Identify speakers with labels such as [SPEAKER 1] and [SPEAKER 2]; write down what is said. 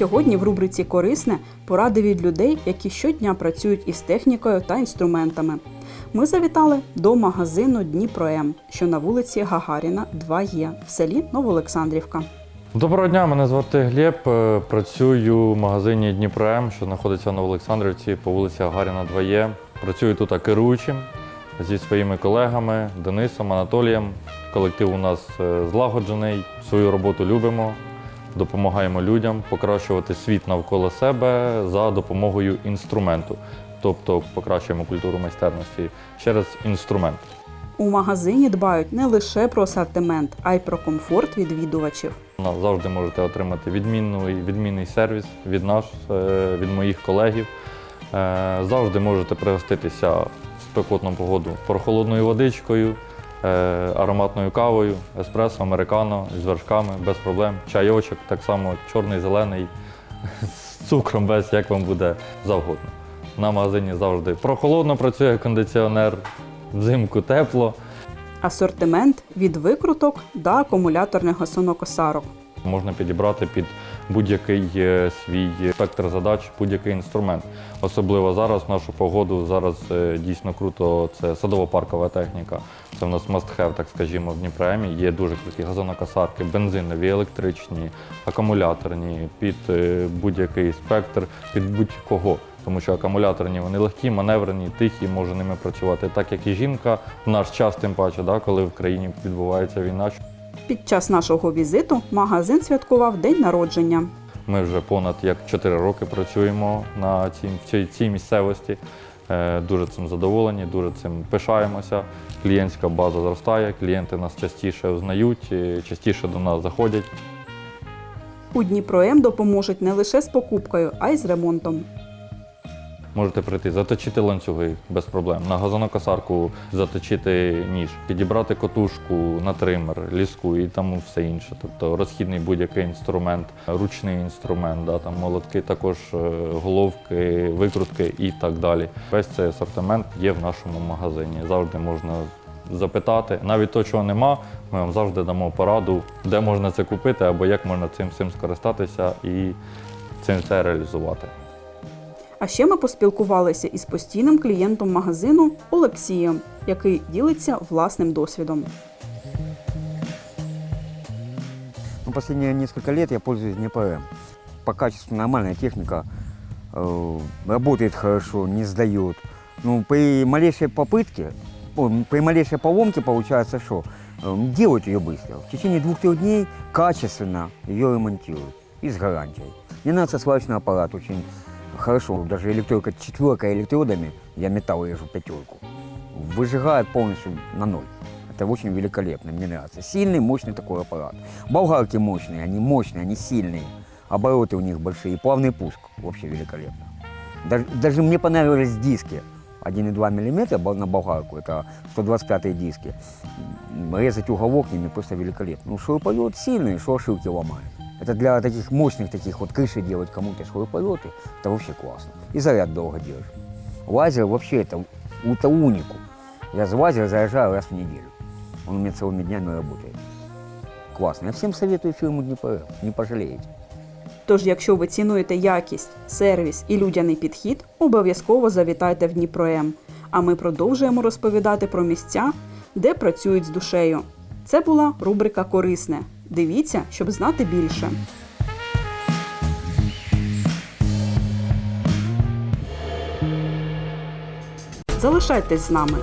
[SPEAKER 1] Сьогодні в рубриці Корисне поради від людей, які щодня працюють із технікою та інструментами. Ми завітали до магазину Дніпром, що на вулиці Гагаріна, 2Е в селі Новоолександрівка.
[SPEAKER 2] Доброго дня, мене звати Глеб. е, Працюю в магазині Дніпро М, що знаходиться на Олександрівці по вулиці Гагаріна 2Е. Працюю тут керуючим зі своїми колегами Денисом, Анатолієм. Колектив у нас е, злагоджений, свою роботу любимо, допомагаємо людям покращувати світ навколо себе за допомогою інструменту. Тобто покращуємо культуру майстерності через інструмент.
[SPEAKER 1] У магазині дбають не лише про асортимент, а й про комфорт відвідувачів.
[SPEAKER 2] Завжди можете отримати відмінний, відмінний сервіс від нас, е, від моїх колегів. Е, Завжди можете пригоститися в спекотну погоду прохолодною водичкою, ароматною кавою, еспресо, американо з вершками без проблем. Чайочок, так само чорний, зелений, з цукром, без як вам буде завгодно. На магазині завжди прохолодно працює кондиціонер, взимку тепло.
[SPEAKER 1] Асортимент від викруток до акумуляторних гасонокосарок.
[SPEAKER 2] Можна підібрати під будь-який е, свій спектр задач, будь-який інструмент. Особливо зараз, нашу погоду, зараз е, дійсно круто. Це садово-паркова техніка. Це в нас must-have, так скажімо, в Дніпремі. Є дуже круті газонокосарки, бензинові, електричні, акумуляторні, під е, будь-який спектр, під будь-кого. Тому що акумуляторні вони легкі, маневрені, тихі, може ними працювати так, як і жінка в наш час, тим паче, да, коли в країні відбувається війна.
[SPEAKER 1] Під час нашого візиту магазин святкував день народження.
[SPEAKER 2] Ми вже понад як 4 роки працюємо на цій, в цій, цій місцевості. Е, Дуже цим задоволені, дуже цим пишаємося. Клієнтська база зростає, клієнти нас частіше узнають, е, частіше до нас заходять.
[SPEAKER 1] У Дніпром допоможуть не лише з покупкою, а й з ремонтом.
[SPEAKER 2] Можете прийти, заточити ланцюги без проблем, на газонокосарку заточити ніж, підібрати котушку на тример, ліску і там все інше. Тобто розхідний будь-який інструмент, ручний інструмент, да, там молотки, також е, головки, викрутки і так далі. Весь цей асортимент є в нашому магазині. Завжди можна запитати. Навіть то, чого нема, ми вам завжди дамо пораду, де можна це купити або як можна цим всім скористатися і цим все реалізувати.
[SPEAKER 1] А ще ми поспілкувалися із постійним клієнтом магазину Олексієм, який ділиться власним досвідом.
[SPEAKER 3] Ну, последние несколько лет я пользуюсь ДНПМ. По качеству нормальная техника, э, работает хорошо, не сдает. Ну, при малейшей попытке, о, при малейшей поломке получается что? Э, делают ее быстро. В течение двух-трех дней качественно ее ремонтируют и с гарантией. Ненадсослачный аппарат очень хорошо. Даже электрика четверка электродами, я металл режу пятерку, выжигает полностью на ноль. Это очень великолепно, мне нравится. Сильный, мощный такой аппарат. Болгарки мощные, они мощные, они сильные. Обороты у них большие, плавный пуск вообще великолепно. Даже, даже мне понравились диски. 1,2 мм на болгарку, это 125 диски. М, Резать уголок ними просто великолепно. Ну, шуруповерт сильный, что ошибки ломает. Это для таких мощных таких вот крыши делать кому-то шуруповерты, это вообще классно. И заряд долго держит. Лазер вообще это, это унику. Я за лазер заряжаю раз в неделю. Он у меня целыми днями работает. Классно. Я всем советую фирму Днепр. Не пожалеете.
[SPEAKER 1] Тож, якщо ви цінуєте якість, сервіс і людяний підхід, обов'язково завітайте в Дніпром. А ми продовжуємо розповідати про місця, де працюють з душею. Це була рубрика Корисне. Дивіться, щоб знати більше. Залишайтесь з нами.